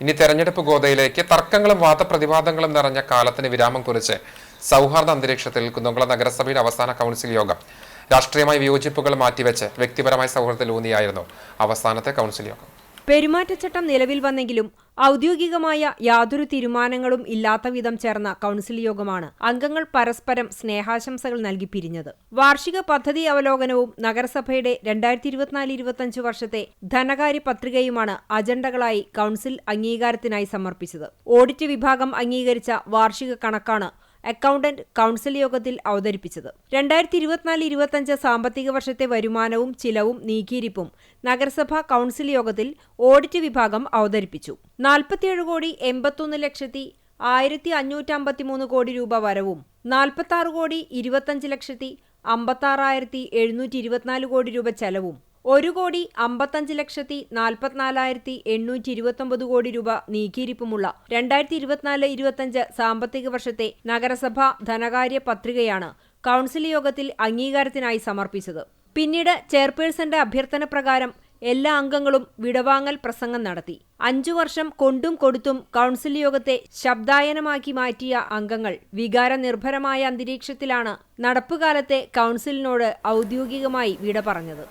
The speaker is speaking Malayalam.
ഇനി തെരഞ്ഞെടുപ്പ് ഗോതയിലേക്ക് തർക്കങ്ങളും വാദപ്രതിവാദങ്ങളും നിറഞ്ഞ കാലത്തിന് വിരാമം കുറിച്ച് സൗഹാർദ്ദ അന്തരീക്ഷത്തിൽ കുന്നംകുളം നഗരസഭയുടെ അവസാന കൗൺസിൽ യോഗം രാഷ്ട്രീയമായ വിയോജിപ്പുകൾ മാറ്റിവെച്ച് വ്യക്തിപരമായ സൗഹൃദത്തിലൂന്നിയായിരുന്നു അവസാനത്തെ കൗൺസിൽ യോഗം. പെരുമാറ്റച്ചട്ടം നിലവിൽ വന്നെങ്കിലും ഔദ്യോഗികമായ യാതൊരു തീരുമാനങ്ങളും ഇല്ലാത്ത വിധം ചേർന്ന കൗൺസിൽ യോഗമാണ് അംഗങ്ങൾ പരസ്പരം സ്നേഹാശംസകൾ നൽകി പിരിഞ്ഞത്. വാർഷിക പദ്ധതി അവലോകനവും നഗരസഭയുടെ രണ്ടായിരത്തി ഇരുപത്തിനാല് ഇരുപത്തിയഞ്ച് വർഷത്തെ ധനകാര്യ പത്രികയുമാണ് അജണ്ടകളായി കൗൺസിൽ അംഗീകാരത്തിനായി സമർപ്പിച്ചത്. ഓഡിറ്റ് വിഭാഗം അംഗീകരിച്ച വാർഷിക കണക്കാണ് അക്കൗണ്ടന്റ് കൗൺസിൽ യോഗത്തിൽ അവതരിപ്പിച്ചത്. രണ്ടായിരത്തി ഇരുപത്തിനാല് ഇരുപത്തിയഞ്ച് സാമ്പത്തിക വർഷത്തെ വരുമാനവും ചിലവും നീക്കിയിരിപ്പും നഗരസഭാ കൗൺസിൽ യോഗത്തിൽ ഓഡിറ്റ് വിഭാഗം അവതരിപ്പിച്ചു. നാൽപ്പത്തിയേഴ് കോടി എൺപത്തൊന്ന് ലക്ഷത്തി ആയിരത്തി അഞ്ഞൂറ്റി അമ്പത്തിമൂന്ന് കോടി രൂപ വരവും നാൽപ്പത്തി കോടി ഇരുപത്തഞ്ച് ലക്ഷത്തി അമ്പത്താറായിരത്തി എഴുന്നൂറ്റി ഇരുപത്തിനാല് കോടി രൂപ ചെലവും ഒരു കോടി അമ്പത്തഞ്ച് ലക്ഷത്തി നാൽപ്പത്തിനാലായിരത്തി എണ്ണൂറ്റി ഇരുപത്തൊമ്പത് കോടി രൂപ നീക്കിയിരിപ്പുമുള്ള രണ്ടായിരത്തി ഇരുപത്തിനാല് ഇരുപത്തഞ്ച് സാമ്പത്തിക വർഷത്തെ നഗരസഭാ ധനകാര്യ പത്രികയാണ് കൗൺസിൽ യോഗത്തിൽ അംഗീകാരത്തിനായി സമർപ്പിച്ചത്. പിന്നീട് ചെയർപേഴ്സന്റെ അഭ്യർത്ഥന പ്രകാരം എല്ലാ അംഗങ്ങളും വിടവാങ്ങൽ പ്രസംഗം നടത്തി. അഞ്ചു വർഷം കൊണ്ടും കൊടുത്തും കൗൺസിൽ യോഗത്തെ ശബ്ദായനമാക്കി മാറ്റിയ അംഗങ്ങൾ വികാരനിർഭരമായ അന്തരീക്ഷത്തിലാണ് നടപ്പുകാലത്തെ കൗൺസിലിനോട് ഔദ്യോഗികമായി വിട പറഞ്ഞത്.